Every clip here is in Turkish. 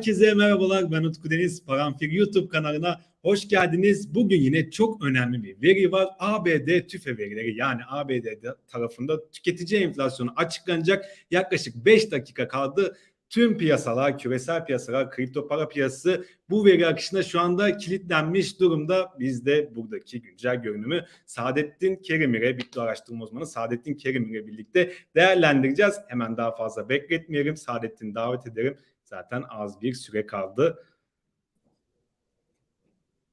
Herkese merhabalar. Ben Utku Deniz. Paramfir YouTube kanalına hoş geldiniz. Bugün yine çok önemli bir veri var. ABD tüfe verileri yani ABD tarafında tüketici enflasyonu açıklanacak. Yaklaşık 5 dakika kaldı. Tüm piyasalar, küresel piyasalar, kripto para piyasası bu veri akışına şu anda kilitlenmiş durumda. Biz de buradaki güncel görünümü Saadettin Kerimir'e, Bitlo araştırma uzmanı Saadettin Kerimir'e birlikte değerlendireceğiz. Hemen daha fazla bekletmeyelim. Saadettin'i davet ederim. Zaten az bir süre kaldı.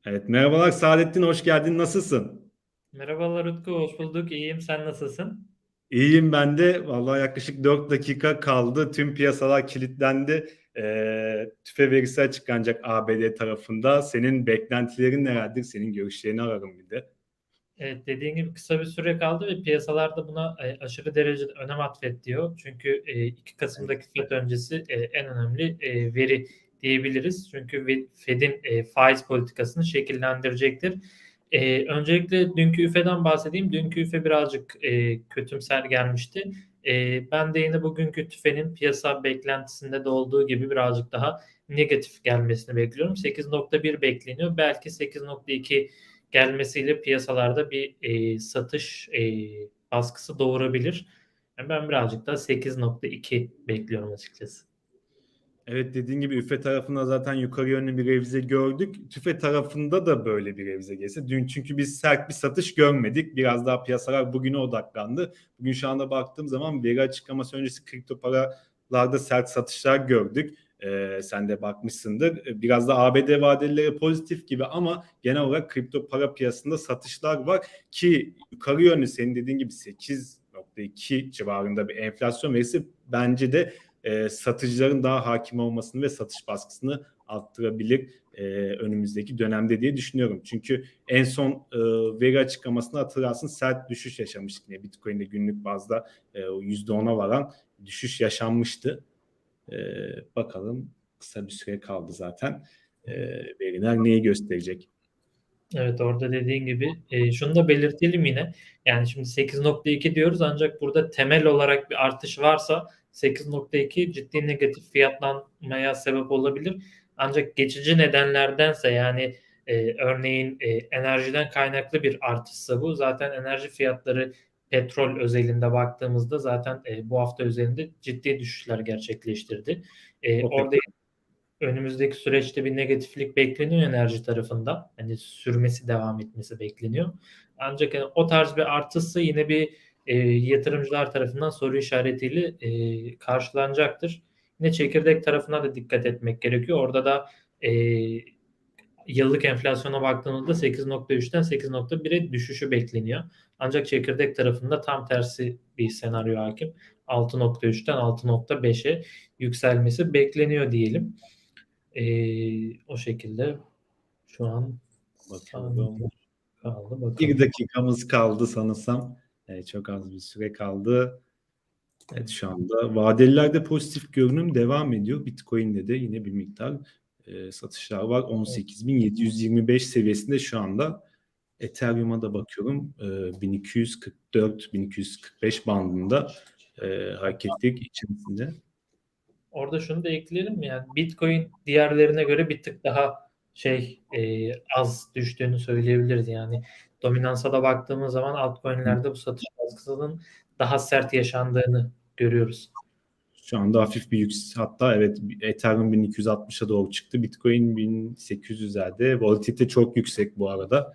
Evet merhabalar Saadettin hoş geldin. Nasılsın? Merhabalar Utku, hoş bulduk. İyiyim, sen nasılsın? İyiyim ben de. Vallahi yaklaşık 4 dakika kaldı. Tüm piyasalar kilitlendi. Ee, tüfe verisi açıklanacak ABD tarafında. Senin beklentilerin nelerdir? Senin görüşlerini ararım bir de. Evet, dediğin gibi kısa bir süre kaldı ve piyasalar da buna e, aşırı derecede önem atfediyor. Çünkü e, 2 Kasım'daki FED öncesi e, en önemli e, veri diyebiliriz. Çünkü Fed'in e, faiz politikasını şekillendirecektir. E, öncelikle dünkü üfeden bahsedeyim. Dünkü üfe birazcık e, kötümser gelmişti. E, ben de yine bugünkü tüfenin piyasa beklentisinde de olduğu gibi birazcık daha negatif gelmesini bekliyorum. 8.1 bekleniyor. Belki 8.2 gelmesiyle piyasalarda bir e, satış e, baskısı doğurabilir. Yani ben birazcık daha 8.2 bekliyorum açıkçası. Evet dediğin gibi üfe tarafında zaten yukarı yönlü bir revize gördük. Tüfe tarafında da böyle bir revize gelse. Dün çünkü biz sert bir satış görmedik. Biraz daha piyasalar bugüne odaklandı. Bugün şu anda baktığım zaman veri açıklaması öncesi kripto paralarda sert satışlar gördük. Ee, sen de bakmışsındır. Biraz da ABD vadeleri pozitif gibi ama genel olarak kripto para piyasasında satışlar var ki yukarı yönlü senin dediğin gibi 8.2 civarında bir enflasyon verisi bence de e, satıcıların daha hakim olmasını ve satış baskısını arttırabilir e, önümüzdeki dönemde diye düşünüyorum. Çünkü en son e, veri açıklamasını hatırlarsın sert düşüş yaşamıştık yine Bitcoin'de günlük bazda e, %10'a varan düşüş yaşanmıştı. E, bakalım kısa bir süre kaldı zaten. E, veriler neyi gösterecek? Evet orada dediğin gibi e, şunu da belirtelim yine. Yani şimdi 8.2 diyoruz ancak burada temel olarak bir artış varsa 8.2 ciddi negatif fiyatlanmaya sebep olabilir. Ancak geçici nedenlerdense yani e, örneğin e, enerjiden kaynaklı bir artışsa bu. Zaten enerji fiyatları petrol özelinde baktığımızda zaten e, bu hafta üzerinde ciddi düşüşler gerçekleştirdi. E, orada önümüzdeki süreçte bir negatiflik bekleniyor enerji tarafından. Hani sürmesi devam etmesi bekleniyor. Ancak yani o tarz bir artışsa yine bir e, yatırımcılar tarafından soru işaretiyle e, karşılanacaktır. Yine çekirdek tarafına da dikkat etmek gerekiyor. Orada da e, yıllık enflasyona baktığımızda 8.3'ten 8.1'e düşüşü bekleniyor. Ancak çekirdek tarafında tam tersi bir senaryo hakim. 6.3'ten 6.5'e yükselmesi bekleniyor diyelim. Ee, o şekilde şu an Bakalım. kaldı. Bakalım. Bir dakikamız kaldı sanırsam. Evet, çok az bir süre kaldı. Evet şu anda vadelilerde pozitif görünüm devam ediyor. Bitcoin'de de yine bir miktar e, satışlar var. 18.725 seviyesinde şu anda. Ethereum'a da bakıyorum. E, 1244-1245 bandında e, hareketlilik içerisinde. Orada şunu da ekleyelim mi? Yani Bitcoin diğerlerine göre bir tık daha şey e, az düştüğünü söyleyebiliriz. Yani dominansa da baktığımız zaman altcoin'lerde bu satış baskısının daha sert yaşandığını görüyoruz. Şu anda hafif bir yüksek hatta evet Ethereum 1260'a doğru çıktı. Bitcoin 1800'lerde. Volatilite çok yüksek bu arada.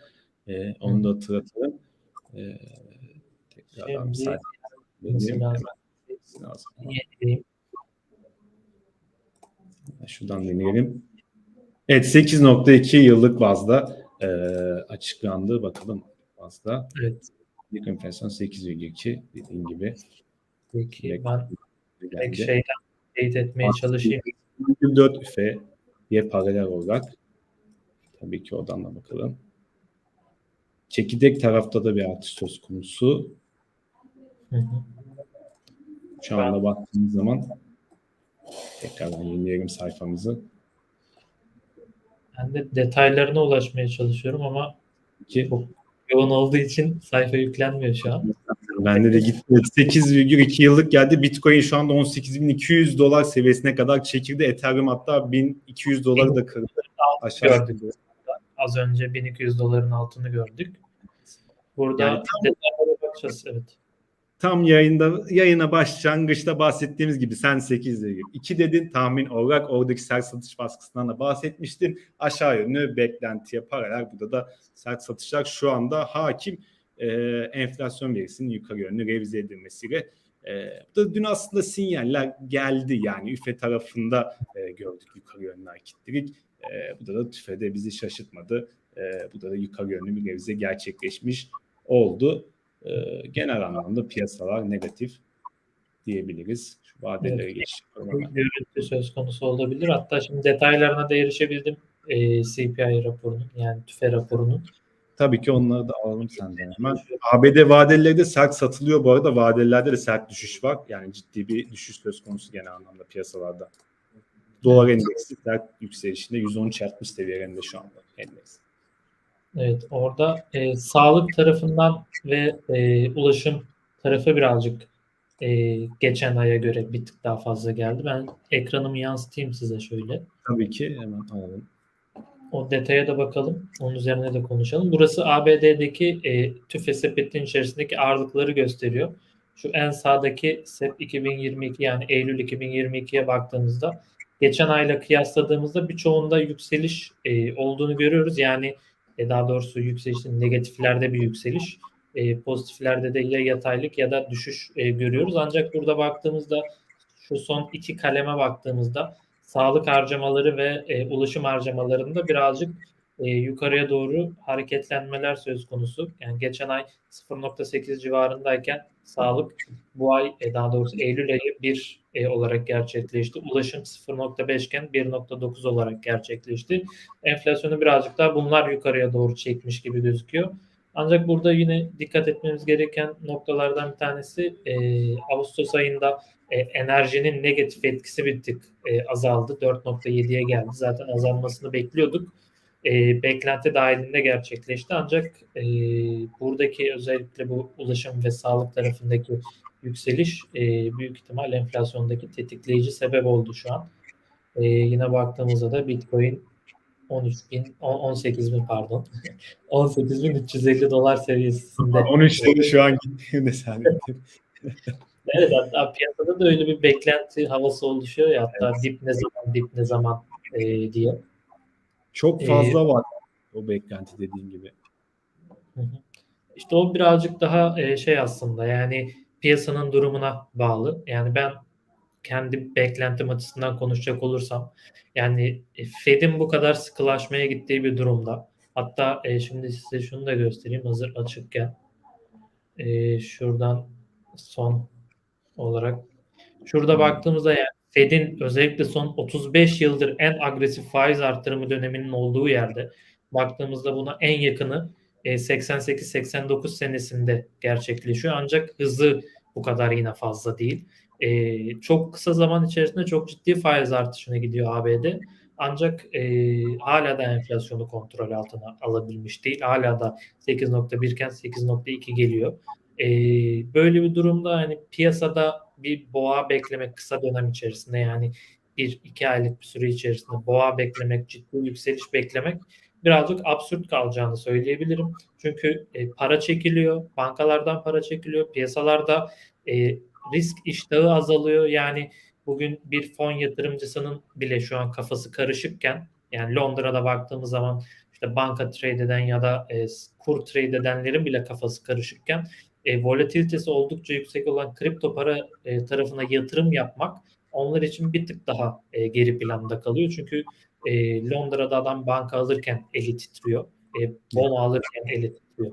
Ee, onu da hatırlatalım. Ee, tekrardan lazım. Yenileyim. Şuradan deneyelim. Evet 8.2 yıllık bazda e, açıklandı. Bakalım bazda. Evet. İlk enflasyon 8,2 dediğim gibi. Peki Direkt ben. Tek şeyden teyit etmeye çalışayım. 4 üfe diye paralel olarak. Tabii ki oradan da bakalım. Çekirdek tarafta da bir artış söz konusu. Hı hı. Şu anda baktığımız zaman tekrardan yenileyelim sayfamızı. Ben de detaylarına ulaşmaya çalışıyorum ama Ki çok yoğun olduğu için sayfa yüklenmiyor şu an. Bende de gitti. 8,2 yıllık geldi. Bitcoin şu anda 18.200 dolar seviyesine kadar çekildi. Ethereum hatta 1200 doları da kırdı. Aşağı. Az önce 1200 doların altını gördük. Burada Yani detaylara bakacağız. Evet. Tam yayında yayına başlangıçta bahsettiğimiz gibi sen 8 dedin. 2 dedin tahmin olarak oradaki sert satış baskısından da bahsetmiştin. Aşağı yönlü beklentiye paralel burada da sert satışlar şu anda hakim. Ee, enflasyon verisinin yukarı yönlü revize edilmesiyle e, bu da dün aslında sinyaller geldi yani üfe tarafında e, gördük yukarı yönlü hareketlilik. E, bu da, da tüfede bizi şaşırtmadı. E, bu da, da yukarı yönlü bir revize gerçekleşmiş oldu. E, genel anlamda piyasalar negatif diyebiliriz. Şu vadelere Evet. görüntü söz konusu olabilir. Hatta şimdi detaylarına da erişebildim e, CPI raporunun yani tüfe raporunun. Tabii ki onları da alalım senden hemen. ABD vadeleri de sert satılıyor. Bu arada vadelilerde de sert düşüş var. Yani ciddi bir düşüş söz konusu genel anlamda piyasalarda. Dolar endeksi sert yükselişinde 113.60 seviyelerinde şu anda endeks. Evet orada e, sağlık tarafından ve e, ulaşım tarafı birazcık e, geçen aya göre bir tık daha fazla geldi. Ben ekranımı yansıtayım size şöyle. Tabii ki hemen alalım. O detaya da bakalım. Onun üzerine de konuşalım. Burası ABD'deki e, tüfe sepetin içerisindeki ağırlıkları gösteriyor. Şu en sağdaki SEP 2022 yani Eylül 2022'ye baktığımızda geçen ayla kıyasladığımızda birçoğunda yükseliş e, olduğunu görüyoruz. Yani e, daha doğrusu yükselişin negatiflerde bir yükseliş. E, pozitiflerde de ya yataylık ya da düşüş e, görüyoruz. Ancak burada baktığımızda şu son iki kaleme baktığımızda sağlık harcamaları ve e, ulaşım harcamalarında birazcık e, yukarıya doğru hareketlenmeler söz konusu. Yani geçen ay 0.8 civarındayken sağlık bu ay e, daha doğrusu Eylül ayı 1 e, olarak gerçekleşti. Ulaşım 0.5 iken 1.9 olarak gerçekleşti. Enflasyonu birazcık daha bunlar yukarıya doğru çekmiş gibi gözüküyor. Ancak burada yine dikkat etmemiz gereken noktalardan bir tanesi e, Ağustos ayında e, enerjinin negatif etkisi bir tık e, azaldı. 4.7'ye geldi. Zaten azalmasını bekliyorduk. E, beklenti dahilinde gerçekleşti. Ancak e, buradaki özellikle bu ulaşım ve sağlık tarafındaki yükseliş e, büyük ihtimal enflasyondaki tetikleyici sebep oldu şu an. E, yine baktığımızda da Bitcoin 13 bin, 18 bin pardon 18 bin 350 dolar seviyesinde. 13 lira şu an gitti saniye. Evet hatta piyasada da öyle bir beklenti havası oluşuyor ya hatta dip ne zaman dip ne zaman e, diye. Çok Ee, fazla var o beklenti dediğin gibi. İşte o birazcık daha e, şey aslında yani piyasanın durumuna bağlı. Yani ben kendi beklentim açısından konuşacak olursam yani e, Fed'in bu kadar sıkılaşmaya gittiği bir durumda. Hatta e, şimdi size şunu da göstereyim hazır açıkken. E, şuradan son olarak şurada baktığımızda yani Fed'in özellikle son 35 yıldır en agresif faiz artırımı döneminin olduğu yerde baktığımızda buna en yakını e, 88-89 senesinde gerçekleşiyor. Ancak hızı bu kadar yine fazla değil. E, çok kısa zaman içerisinde çok ciddi faiz artışına gidiyor ABD. Ancak e, hala da enflasyonu kontrol altına alabilmiş değil. Hala da 8.1 iken 8.2 geliyor. E, böyle bir durumda hani piyasada bir boğa beklemek kısa dönem içerisinde yani bir iki aylık bir süre içerisinde boğa beklemek, ciddi yükseliş beklemek birazcık absürt kalacağını söyleyebilirim. Çünkü e, para çekiliyor, bankalardan para çekiliyor, piyasalarda e, risk iştahı azalıyor. Yani bugün bir fon yatırımcısının bile şu an kafası karışıkken yani Londra'da baktığımız zaman işte banka trade eden ya da e, kur trade edenlerin bile kafası karışıkken e, volatilitesi oldukça yüksek olan kripto para e, tarafına yatırım yapmak onlar için bir tık daha e, geri planda kalıyor. Çünkü e, Londra'da adam banka alırken eli titriyor. E, bon alırken eli titriyor.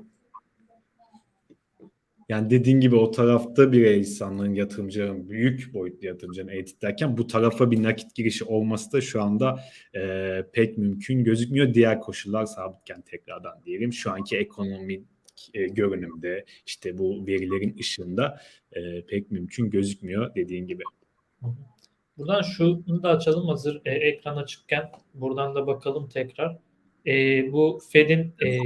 Yani dediğin gibi o tarafta bir insanların yatırımcıların büyük boyutlu yatırımcıların eğitim bu tarafa bir nakit girişi olması da şu anda e, pek mümkün gözükmüyor. Diğer koşullar sabitken tekrardan diyelim şu anki ekonomi e, görünümde işte bu verilerin ışığında e, pek mümkün gözükmüyor dediğin gibi. Buradan şunu da açalım hazır e, ekran açıkken. Buradan da bakalım tekrar. E, bu Fed'in e,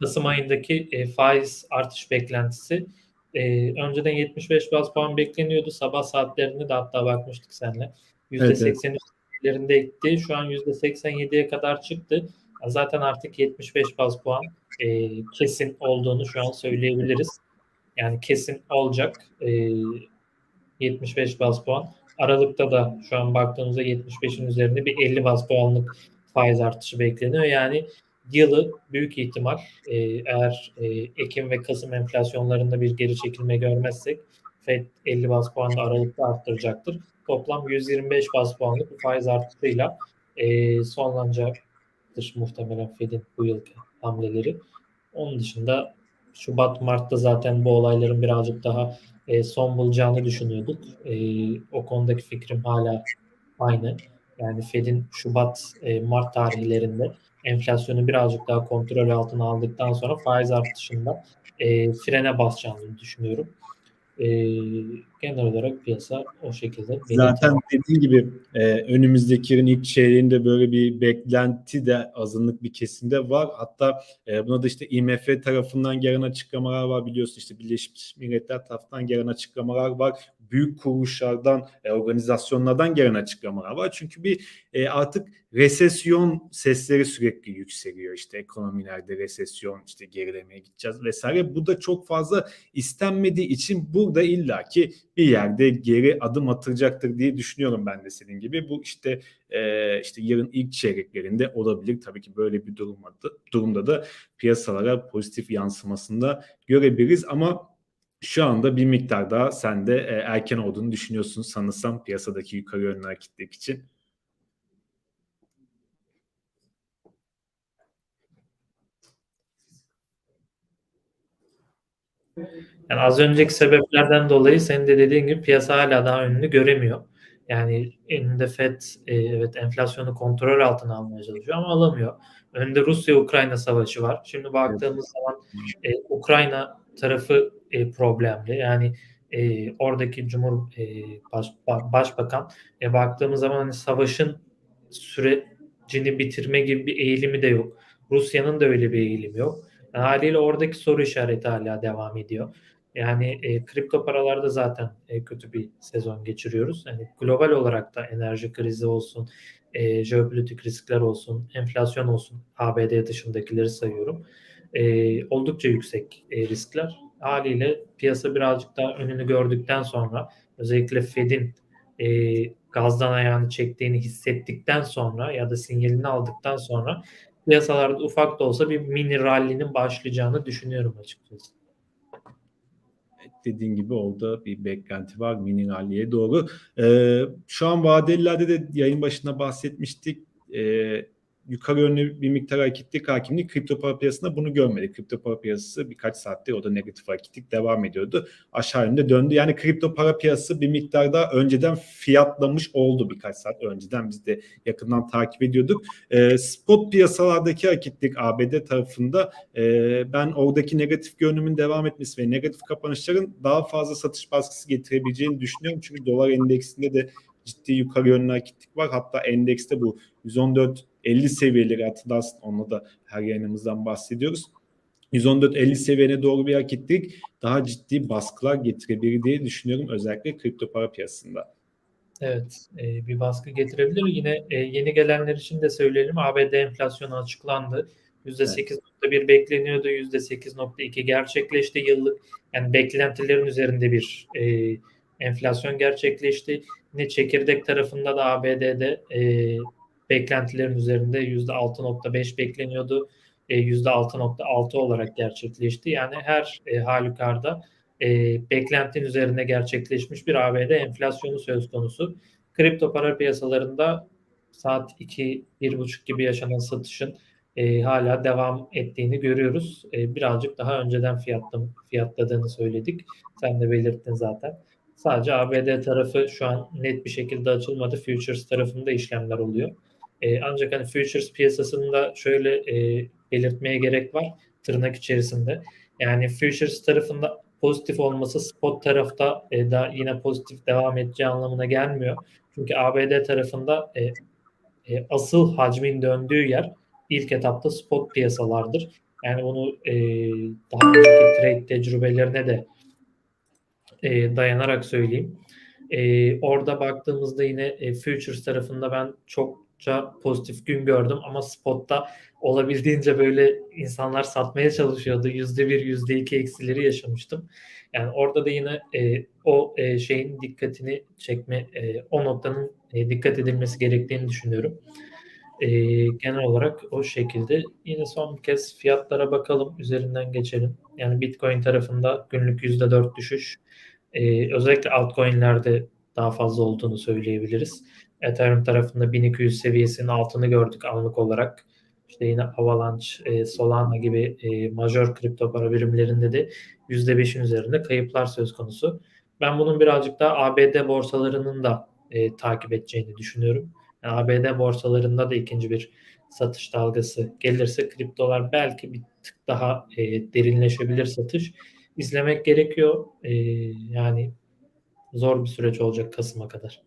Kasım ayındaki e, faiz artış beklentisi e, önceden 75 baz puan bekleniyordu. Sabah saatlerinde de hatta bakmıştık seninle. Evet, evet. %83'lerinde gitti. Şu an %87'ye kadar çıktı. Zaten artık 75 baz puan e, kesin olduğunu şu an söyleyebiliriz. Yani kesin olacak. E, 75 baz puan. Aralıkta da şu an baktığımızda 75'in üzerinde bir 50 baz puanlık faiz artışı bekleniyor. Yani yılı büyük ihtimal e, eğer e, Ekim ve Kasım enflasyonlarında bir geri çekilme görmezsek FED 50 baz puan da Aralıkta arttıracaktır. Toplam 125 baz puanlık bir faiz artışıyla e, sonlanacaktır muhtemelen FED'in bu yılki hamleleri. Onun dışında Şubat Mart'ta zaten bu olayların birazcık daha e, son bulacağını düşünüyorduk. E, o konudaki fikrim hala aynı. Yani Fed'in Şubat e, Mart tarihlerinde enflasyonu birazcık daha kontrol altına aldıktan sonra faiz artışında e, frene basacağını düşünüyorum. E, genel olarak piyasa o şekilde. Zaten dediğim gibi e, önümüzdeki yılın ilk çeyreğinde böyle bir beklenti de azınlık bir kesimde var. Hatta e, buna da işte IMF tarafından gelen açıklamalar var biliyorsun işte Birleşmiş Milletler tarafından gelen açıklamalar var. Büyük kuruluşlardan, e, organizasyonlardan gelen açıklamalar var. Çünkü bir e, artık resesyon sesleri sürekli yükseliyor. İşte ekonomilerde resesyon, işte gerilemeye gideceğiz vesaire. Bu da çok fazla istenmediği için burada illaki bir yerde geri adım atılacaktır diye düşünüyorum ben de senin gibi. Bu işte e, işte yarın ilk çeyreklerinde olabilir. Tabii ki böyle bir durumda, durumda da piyasalara pozitif yansımasında görebiliriz ama şu anda bir miktar daha sen de erken olduğunu düşünüyorsun sanırsam piyasadaki yukarı yönlü hareketlik için. Yani az önceki sebeplerden dolayı senin de dediğin gibi piyasa hala daha önünü göremiyor. Yani önünde FED e, evet enflasyonu kontrol altına almaya çalışıyor ama alamıyor. Önünde Rusya-Ukrayna savaşı var. Şimdi baktığımız zaman e, Ukrayna tarafı e, problemli. Yani e, oradaki Cumhur e, baş, Başbakan e, baktığımız zaman hani savaşın sürecini bitirme gibi bir eğilimi de yok. Rusya'nın da öyle bir eğilimi yok. Haliyle oradaki soru işareti hala devam ediyor. Yani e, kripto paralarda zaten e, kötü bir sezon geçiriyoruz. Yani global olarak da enerji krizi olsun, e, jeopolitik riskler olsun, enflasyon olsun, ABD dışındakileri sayıyorum. E, oldukça yüksek e, riskler. Haliyle piyasa birazcık daha önünü gördükten sonra özellikle Fed'in e, gazdan ayağını çektiğini hissettikten sonra ya da sinyalini aldıktan sonra piyasalarda ufak da olsa bir mini rally'nin başlayacağını düşünüyorum açıkçası dediğin gibi orada bir beklenti var mini rally'e doğru. Ee, şu an vadelilerde de yayın başında bahsetmiştik. Ee, yukarı yönlü bir miktar hareketlik hakimliği kripto para piyasasında bunu görmedik. Kripto para piyasası birkaç saatte o da negatif hareketlik devam ediyordu. Aşağı yönde döndü. Yani kripto para piyasası bir miktar daha önceden fiyatlamış oldu birkaç saat önceden. Biz de yakından takip ediyorduk. E, spot piyasalardaki hareketlik ABD tarafında e, ben oradaki negatif görünümün devam etmesi ve negatif kapanışların daha fazla satış baskısı getirebileceğini düşünüyorum. Çünkü dolar endeksinde de ciddi yukarı yönlü hareketlik var. Hatta endekste bu 114 50 seviyeleri hatırlarsın. Onunla da her yayınımızdan bahsediyoruz. 114-50 seviyene doğru bir hareketlik daha ciddi baskılar getirebilir diye düşünüyorum özellikle kripto para piyasasında. Evet e, bir baskı getirebilir. Yine e, yeni gelenler için de söyleyelim ABD enflasyonu açıklandı. %8.1 evet. bekleniyordu. %8.2 gerçekleşti yıllık. Yani beklentilerin üzerinde bir e, enflasyon gerçekleşti. Yine çekirdek tarafında da ABD'de e, beklentilerin üzerinde %6.5 bekleniyordu. E, %6.6 olarak gerçekleşti. Yani her e, halükarda e, beklentinin üzerine gerçekleşmiş bir ABD enflasyonu söz konusu. Kripto para piyasalarında saat 2 1.30 gibi yaşanan satışın e, hala devam ettiğini görüyoruz. E, birazcık daha önceden fiyatlam, fiyatladığını söyledik. Sen de belirttin zaten. Sadece ABD tarafı şu an net bir şekilde açılmadı. Futures tarafında işlemler oluyor. E, ancak hani futures piyasasında şöyle e, belirtmeye gerek var tırnak içerisinde. Yani futures tarafında pozitif olması spot tarafta e, da yine pozitif devam edeceği anlamına gelmiyor. Çünkü ABD tarafında e, e, asıl hacmin döndüğü yer ilk etapta spot piyasalardır. Yani bunu e, daha önceki trade tecrübelerine de e, dayanarak söyleyeyim. E, orada baktığımızda yine e, futures tarafında ben çokça pozitif gün gördüm ama spotta olabildiğince böyle insanlar satmaya çalışıyordu. Yüzde bir, yüzde iki eksileri yaşamıştım. Yani orada da yine e, o e, şeyin dikkatini çekme, e, o noktanın e, dikkat edilmesi gerektiğini düşünüyorum. E, genel olarak o şekilde. Yine son bir kez fiyatlara bakalım, üzerinden geçelim. Yani Bitcoin tarafında günlük %4 düşüş. E, özellikle altcoin'lerde daha fazla olduğunu söyleyebiliriz. Ethereum tarafında 1200 seviyesinin altını gördük anlık olarak. İşte yine Avalanche, e, Solana gibi e, majör kripto para birimlerinde de %5'in üzerinde kayıplar söz konusu. Ben bunun birazcık daha ABD borsalarının da e, takip edeceğini düşünüyorum. Yani ABD borsalarında da ikinci bir satış dalgası gelirse kriptolar belki bir tık daha e, derinleşebilir satış. İzlemek gerekiyor. E, yani zor bir süreç olacak Kasım'a kadar.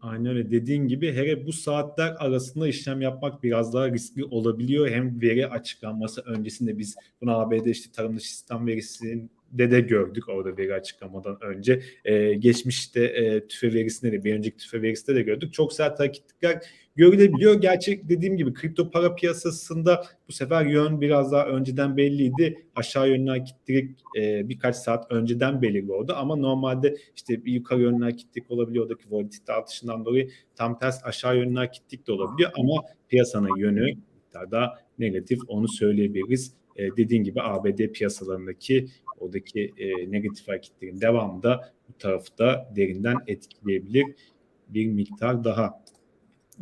Aynen öyle. Dediğin gibi hele bu saatler arasında işlem yapmak biraz daha riskli olabiliyor. Hem veri açıklanması öncesinde biz bunu ABD işte tarım dışı sistem verisinde de gördük orada veri açıklamadan önce. Ee, geçmişte e, tüfe verisinde de bir önceki tüfe verisinde de gördük. Çok sert hareketlikler görülebiliyor. Gerçek dediğim gibi kripto para piyasasında bu sefer yön biraz daha önceden belliydi. Aşağı yönlü hareket e, birkaç saat önceden belirli oldu ama normalde işte bir yukarı yönlü hareketlik olabiliyor. Oradaki volatilite artışından dolayı tam ters aşağı yönlü hareketlik de olabiliyor ama piyasanın yönü daha negatif onu söyleyebiliriz. E, dediğin gibi ABD piyasalarındaki oradaki e, negatif hareketlerin devamı da bu tarafı da derinden etkileyebilir bir miktar daha.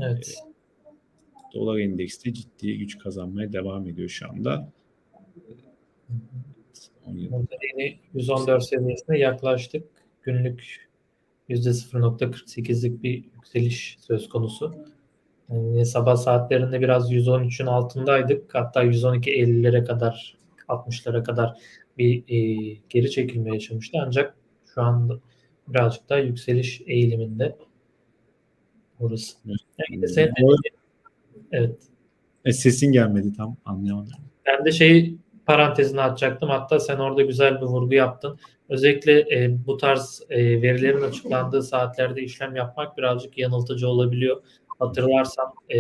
Evet. Dolar endekste ciddi güç kazanmaya devam ediyor şu anda. Burada yine 114 seviyesine yaklaştık. Günlük %0.48'lik bir yükseliş söz konusu. Yani sabah saatlerinde biraz 113'ün altındaydık. Hatta 112.50'lere kadar 60'lara kadar bir e, geri çekilme yaşamıştı. Ancak şu anda birazcık daha yükseliş eğiliminde burası. Yani sen, evet. E, sesin gelmedi tam anlayamadım. Ben de şey parantezini atacaktım. Hatta sen orada güzel bir vurgu yaptın. Özellikle e, bu tarz e, verilerin açıklandığı saatlerde işlem yapmak birazcık yanıltıcı olabiliyor. Hatırlarsan e,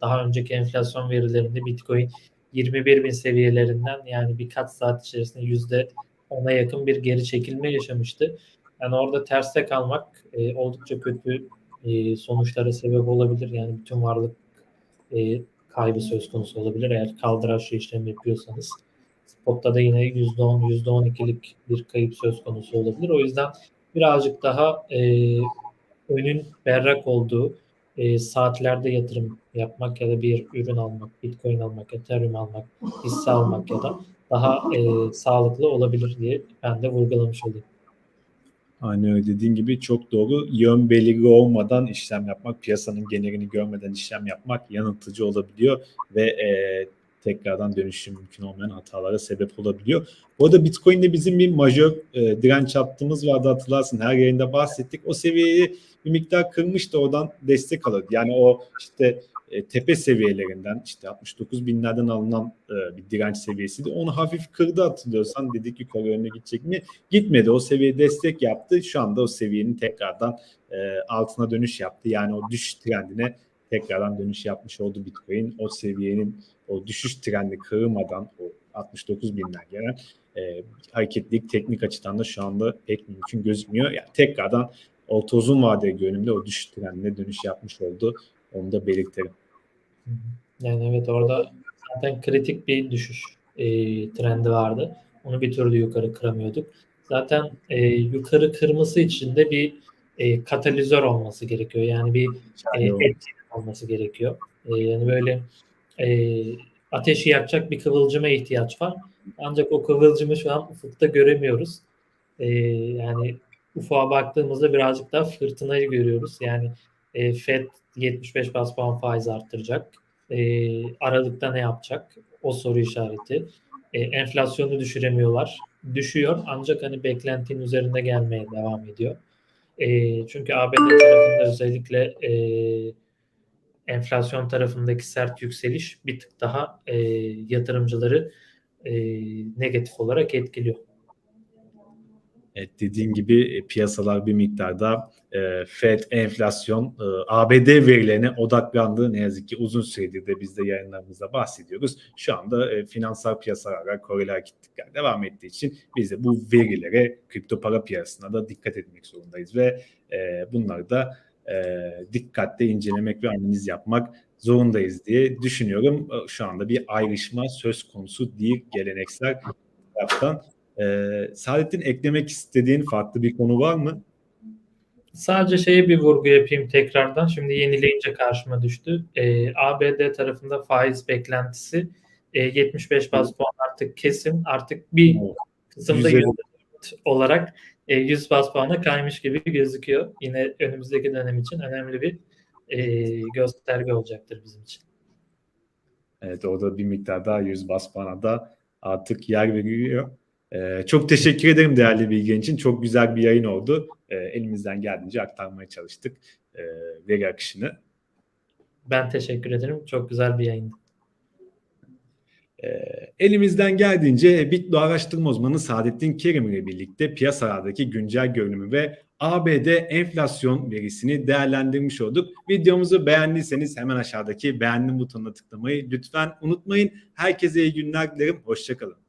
daha önceki enflasyon verilerinde Bitcoin 21 bin seviyelerinden yani birkaç saat içerisinde yüzde ona yakın bir geri çekilme yaşamıştı. Yani orada terste kalmak e, oldukça kötü e, sonuçlara sebep olabilir. Yani bütün varlık e, kaybı söz konusu olabilir eğer kaldıraçlı işlem yapıyorsanız. Spotta da yine %10, %12'lik bir kayıp söz konusu olabilir. O yüzden birazcık daha e, önün berrak olduğu e, saatlerde yatırım yapmak ya da bir ürün almak, bitcoin almak, ethereum almak, hisse almak ya da daha e, sağlıklı olabilir diye ben de vurgulamış olayım. Aynen öyle dediğin gibi çok doğru. Yön belirli olmadan işlem yapmak, piyasanın genelini görmeden işlem yapmak yanıltıcı olabiliyor ve e, tekrardan dönüşüm mümkün olmayan hatalara sebep olabiliyor. Bu arada Bitcoin'de bizim bir majör e, direnç hattımız vardı hatırlarsın. Her yayında bahsettik. O seviyeyi bir miktar kırmıştı oradan destek alıyordu. Yani o işte e, tepe seviyelerinden işte 69 binlerden alınan e, bir direnç seviyesiydi. Onu hafif kırdı hatırlıyorsan dedik yukarı yönüne gidecek mi? Gitmedi. O seviye destek yaptı. Şu anda o seviyenin tekrardan e, altına dönüş yaptı. Yani o düşüş trendine tekrardan dönüş yapmış oldu Bitcoin. O seviyenin o düşüş trendi kırmadan o 69 binden gelen e, hareketlilik teknik açıdan da şu anda pek mümkün gözükmüyor. Yani tekrardan orta uzun vadeli görünümde o düşüş trendine dönüş yapmış oldu. Onu da belirtelim. Yani evet orada zaten kritik bir düşüş e, trendi vardı. Onu bir türlü yukarı kıramıyorduk. Zaten e, yukarı kırması için de bir e, katalizör olması gerekiyor. Yani bir e, etki olması gerekiyor. E, yani böyle e, ateşi yakacak bir kıvılcıma ihtiyaç var. Ancak o kıvılcımı şu an ufukta göremiyoruz. E, yani ufuğa baktığımızda birazcık daha fırtınayı görüyoruz. Yani e, FED 75 bas puan faiz arttıracak. E, Aralıkta ne yapacak? O soru işareti. E, enflasyonu düşüremiyorlar. Düşüyor ancak hani beklentinin üzerinde gelmeye devam ediyor. E, çünkü ABD tarafında özellikle e, enflasyon tarafındaki sert yükseliş bir tık daha e, yatırımcıları e, negatif olarak etkiliyor. Evet, dediğin gibi e, piyasalar bir miktarda e, FED, enflasyon, e, ABD verilerine odaklandı. Ne yazık ki uzun süredir de biz de yayınlarımızda bahsediyoruz. Şu anda e, finansal piyasalara koreli hareketlikler devam ettiği için biz de bu verilere kripto para piyasasına da dikkat etmek zorundayız ve e, bunları da e, dikkatle incelemek ve analiz yapmak zorundayız diye düşünüyorum. E, Şu anda bir ayrışma söz konusu değil geleneksel taraftan. Ee, Saadettin eklemek istediğin farklı bir konu var mı? Sadece şeye bir vurgu yapayım tekrardan. Şimdi yenileyince karşıma düştü. Ee, ABD tarafında faiz beklentisi e, 75 bas puan artık kesin. Artık bir kısımda Yüzde- %4 olarak e, 100 bas puana kaymış gibi gözüküyor. Yine önümüzdeki dönem için önemli bir e, gösterge olacaktır bizim için. Evet orada bir miktar daha 100 bas puana da artık yer veriliyor. Ee, çok teşekkür ederim değerli bilgin için. Çok güzel bir yayın oldu. Ee, elimizden geldiğince aktarmaya çalıştık e, veri akışını. Ben teşekkür ederim. Çok güzel bir yayındı. Ee, elimizden geldiğince Bitlo araştırma uzmanı Saadettin Kerim ile birlikte piyasalardaki güncel görünümü ve ABD enflasyon verisini değerlendirmiş olduk. Videomuzu beğendiyseniz hemen aşağıdaki beğendim butonuna tıklamayı lütfen unutmayın. Herkese iyi günler dilerim. Hoşçakalın.